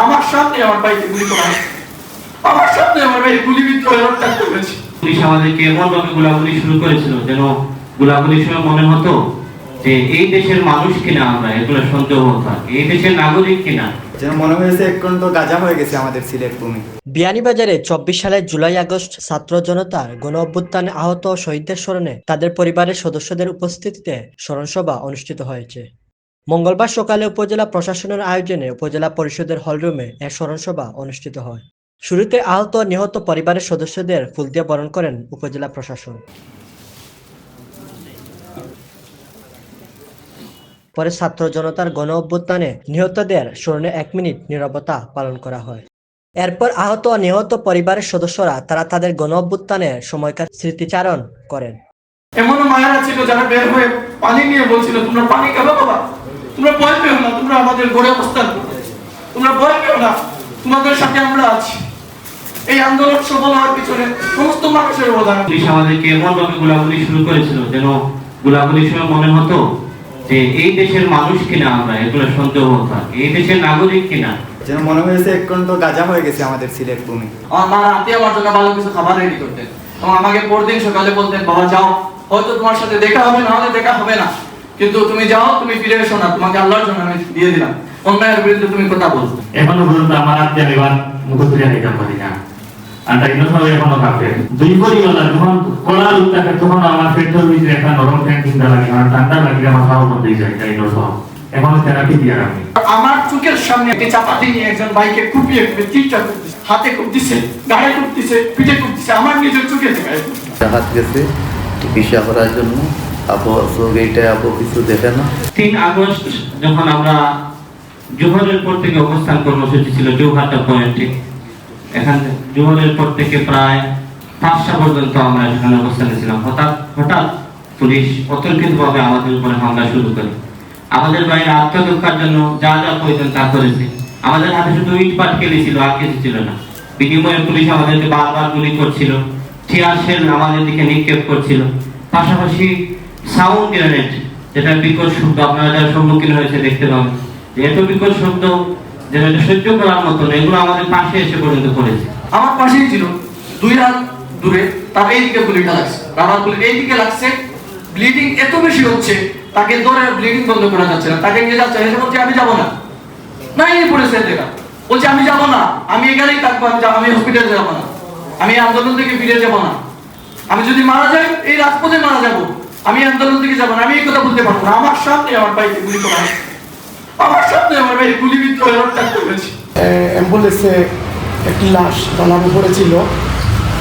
আমার সামনে আমার ভাইকে গুলি করা আমার সামনে আমার ভাই গুলিবিদ্ধ হয়ে রক্তাক্ত হয়েছে পুলিশ আমাদেরকে এমন ভাবে গোলাগুলি শুরু করেছিল যেন গোলাগুলির সময় মনে হতো যে এই দেশের মানুষ কিনা আমরা এগুলো সন্দেহ হতো এই দেশের নাগরিক কিনা? যেন মনে হয়েছে একটু গাজা হয়ে গেছে আমাদের সিলেট ভূমি। বিয়ানীবাজারে চব্বিশ সালের জুলাই আগস্ট ছাত্র জনতার গণ অভ্যুত্থানে আহত শহীদদের স্মরণে তাদের পরিবারের সদস্যদের উপস্থিতিতে স্মরণসভা অনুষ্ঠিত হয়েছে। মঙ্গলবার সকালে উপজেলা প্রশাসনের আয়োজনে উপজেলা পরিষদের হলরুমে এ স্মরণসভা অনুষ্ঠিত হয়। শুরুতে আহত নিহত পরিবারের সদস্যদের ফুল দিয়ে বরণ করেন উপজেলা প্রশাসন। পরে ছাত্র জনতার গণ অভ্যুত্থানে নিহতদের স্মরণে এক মিনিট নীরবতা পালন করা হয়। এরপর আহত নিহত পরিবারের সদস্যরা তারা তাদের গণ অভ্যুত্থানের সময়কার স্মৃতিচারণ করেন। এমনও মায়েরা ছিল যারা বের হয়ে পানি নিয়ে বলছিল, তোমরা পানি খাবে বাবা? তোমরা ভয় পেও না তোমরা আমাদের গড়ে অবস্থান করো। তোমরা ভয় পেও না তোমাদের সাথে আমরা আছি। এই আন্দোলন সফল হওয়ার পিছনে সমস্ত মানুষের অবদান। পুলিশ আমাদেরকে এমন ভাবে গোলাগুলি শুরু করেছিল যেন গোলাগুলির সময় মনে হতো যে এই দেশের মানুষ কিনা আমরা এগুলো সন্দেহ হতো এই দেশের নাগরিক কিনা? যেন মনে হয়েছে একটু গাজা হয়ে গেছে আমাদের সিলেট ভূমি। আমার মা রাতে আমার জন্য ভালো কিছু খাবার রেডি করতেন। এবং আমাকে পরদিন সকালে বলতেন বাবা যাও হয়তো তোমার সাথে দেখা হবে না হলে দেখা হবে না। কিন্তু তুমি যাও তুমি ফিরে এসো না তোমাকে আল্লাহর জন্য আমি দিয়ে দিলাম। অন্যায়ের বিরুদ্ধে তুমি কথা বলছো। এখনও পর্যন্ত আমার আত্মীয় এবার মুখতুলিয়া নিতে পারি না। আর সবাই এখনও কাঁপে দুই পরিবার যখন কলা থাকে তখন আমার পেট্রোল ভিতরে একটা নরম ফ্যান চিন্তা লাগে আমার ঠান্ডা লাগলে আমার খাওয়া বন্ধ হয়ে যায় তাই সব এখনও থেরাপি দিয়ে রাখি। আমার চোখের সামনে একটি চাপাতি নিয়ে একজন বাইকে কুপিয়ে কুপিয়ে চিন্তা করতেছে হাতে কুপতেছে গাড়ে কুপতেছে পিঠে কুপতেছে আমার নিজের চোখে দেখায় হাত গেছে চিকিৎসা করার জন্য। আমাদের উপরে হামলা শুরু করে। আমাদের বাইরে আত্মরক্ষার জন্য যা যা প্রয়োজন তা করেছে। আমাদের হাতে শুধু ইট পাটকেলি ছিল, আর কিছু ছিল না। বিনিময়ে পুলিশ আমাদেরকে বারবার গুলি করছিল টিয়ার আমাদের দিকে নিক্ষেপ করছিল। পাশাপাশি সাউন্ড গ্রেনেড যেটা বিকট শব্দ, আপনারা যারা সম্মুখীন হয়েছে দেখতে পাবেন। এত বিকট শব্দ যেটা সহ্য করার মতো না, এগুলো আমাদের পাশে এসে পর্যন্ত করেছে আমার পাশেই ছিল, দুই হাত দূরে, তার এইদিকে গুলিটা লাগছে। আমার গুলি এইদিকে লাগছে ব্লিডিং এত বেশি হচ্ছে, তাকে ধরে ব্লিডিং বন্ধ করা যাচ্ছে না। তাকে নিয়ে যাচ্ছে, এসে বলছে, আমি যাব না। না, এই পড়েছে দেখা বলছে, আমি যাব না, আমি এখানেই থাকব, আমি আমি হসপিটালে যাব না। আমি আন্দোলন থেকে ফিরে যাব না। আমি যদি মারা যাই, এই রাজপথে মারা যাব। আমি আন্দোলন থেকে যাব না, আমি এই কথা বলতে পারব না। আমার সামনে আমার ভাইকে গুলি করা আমার সামনে আমার ভাই গুলিবিদ্ধ হয়ে রক্তাক্ত হয়েছে অ্যাম্বুলেন্সে একটি লাশ জ্বালানো পড়েছিল।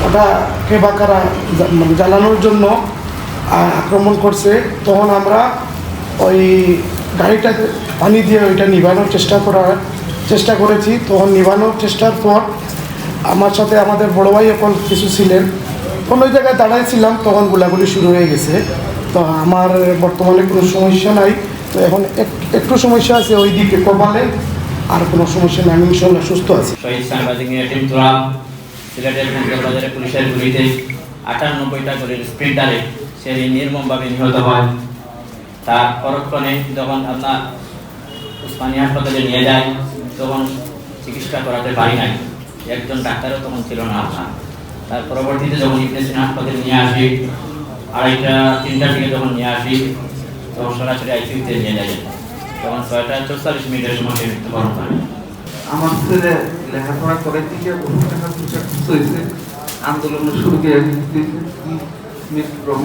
ওটাকে বা কারা মানে জ্বালানোর জন্য আক্রমণ করছে। তখন আমরা ওই গাড়িটাকে পানি দিয়ে ওইটা নিভানোর চেষ্টা করার চেষ্টা করেছি। তখন নিভানোর চেষ্টার পর আমার সাথে আমাদের বড় ভাই এখন কিছু ছিলেন। ওই জায়গায় দাঁড়াইছিলাম, তখন গোলাগুলি শুরু হয়ে গেছে। তো আমার বর্তমানে কোনো সমস্যা নাই। তো এখন এক- একটু সমস্যা আছে ওই দিকে কমালে আর কোনো সমস্যা নেই। আমি ইনশাল্লাহ সুস্থ আছি। শহীদ সাংবাদিক টিম তুরাম সিলেটের বাজারে পুলিশের গুলিতে আটানব্বইটা করে স্প্রিন্টারে সে নির্মমভাবে নিহত হয়। তার পরক্ষণে যখন আপনার উসমানী হাসপাতালে নিয়ে যায়, তখন চিকিৎসা করাতে পারি নাই। একজন ডাক্তারও তখন ছিল না আপনার। তার পরবর্তীতে যখন ইবনেসিন হাসপাতালে নিয়ে আসি আড়াইটা তিনটার দিকে যখন নিয়ে আসি তখন সরাসরি আইসিউতে নিয়ে যায় তখন ছয়টা চৌচল্লিশ মিনিটের সময় মৃত্যুবরণ করে আমার ছেলে লেখাপড়া করে দিকে বহু টাকা পয়সা খরচ হয়েছে। আন্দোলনের শুরু করে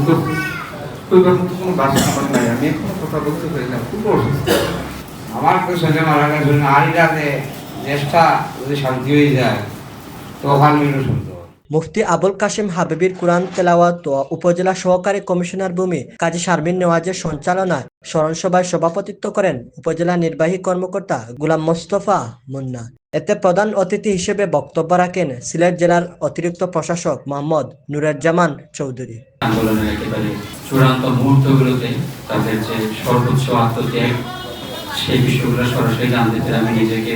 করছে? কোনো বাসা আমার নাই। আমি এখনও কথা বলতে পারি না খুব অসুস্থ। আমার তো ছেলে মারা গেছে নারীরাতে দেশটা যদি শান্তি হয়ে যায় তখন মিলু সুন্দর মুফতি আবুল কাশিম হাবিবির কুরআন তেলাওয়াত ও উপজেলা সহকারী কমিশনার ভূমি কাজী শারমিন নেওয়াজের সঞ্চালনায় স্মরণসভায় সভাপতিত্ব করেন উপজেলা নির্বাহী কর্মকর্তা গুলাম মোস্তফা মুন্না। এতে প্রধান অতিথি হিসেবে বক্তব্য রাখেন সিলেট জেলার অতিরিক্ত প্রশাসক মোহাম্মদ নুরুজ্জামান চৌধুরী। আন্দোলনের একেবারে চূড়ান্ত মুহূর্তগুলোতে তাদের যে সর্বোচ্চ আত্মত্যাগ, সেই বিষয়গুলো সরাসরি জানতে আমি নিজেকে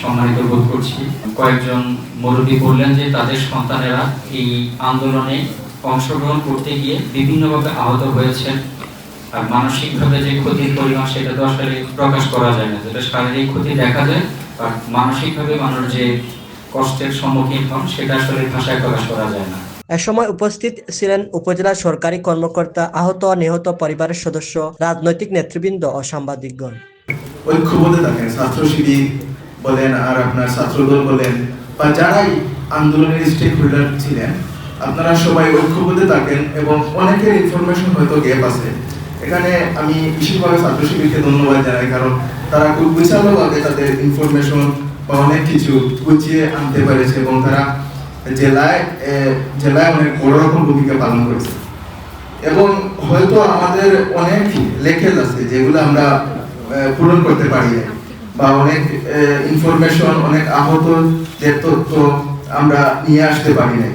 সম্মানিত বোধ করছি। কয়েকজন মুরব্বী বললেন যে তাদের সন্তানেরা এই আন্দোলনে অংশগ্রহণ করতে গিয়ে বিভিন্নভাবে আহত হয়েছেন। আর মানসিকভাবে যে ক্ষতির পরিমাণ সেটা তো আসলে প্রকাশ করা যায় না। যেটা শারীরিক ক্ষতি দেখা যায় বা মানসিকভাবে মানুষ যে কষ্টের সম্মুখীন হন সেটা আসলে ভাষায় প্রকাশ করা যায় না। এ সময় উপস্থিত ছিলেন উপজেলা সরকারি কর্মকর্তা আহত নিহত পরিবারের সদস্য রাজনৈতিক নেতৃবৃন্দ ও সাংবাদিকগণ। ঐক্যবদ্ধ থাকেন ছাত্র শিবির বলেন আর আপনার ছাত্রদল বলেন বা যারাই আন্দোলনের স্টেক হোল্ডার ছিলেন, আপনারা সবাই ঐক্যবদ্ধ থাকেন এবং অনেকের ইনফরমেশন হয়তো গ্যাপ আছে এখানে আমি বিশেষভাবে ছাত্র শিবিরকে ধন্যবাদ জানাই, কারণ তারা খুব বিশালভাবে তাদের ইনফরমেশন বা অনেক কিছু গুছিয়ে আনতে পেরেছে এবং তারা জেলায় জেলায় অনেক বড় রকম ভূমিকা পালন করেছে এবং হয়তো আমাদের অনেক লেখেল আছে যেগুলো আমরা পূরণ করতে পারি। বা অনেক ইনফরমেশন অনেক আহত যে তথ্য আমরা নিয়ে আসতে পারি না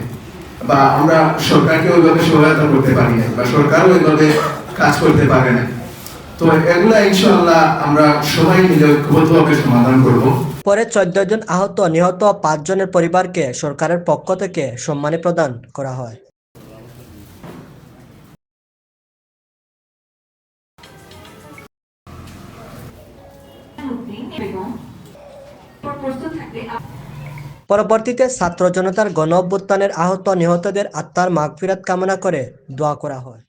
বা আমরা সরকারকে ওইভাবে সহায়তা করতে পারি না বা সরকারও ওইভাবে কাজ করতে পারে না তো এগুলা ইনশাআল্লাহ আমরা সবাই মিলে ঐক্যবদ্ধভাবে সমাধান করব। পরে চোদ্দ জন আহত, নিহত পাঁচ জনের পরিবারকে সরকারের পক্ষ থেকে সম্মানী প্রদান করা হয়। পরবর্তীতে ছাত্র জনতার গণ অভ্যুত্থানের আহত নিহতদের আত্মার মাগফিরাত কামনা করে দোয়া করা হয়।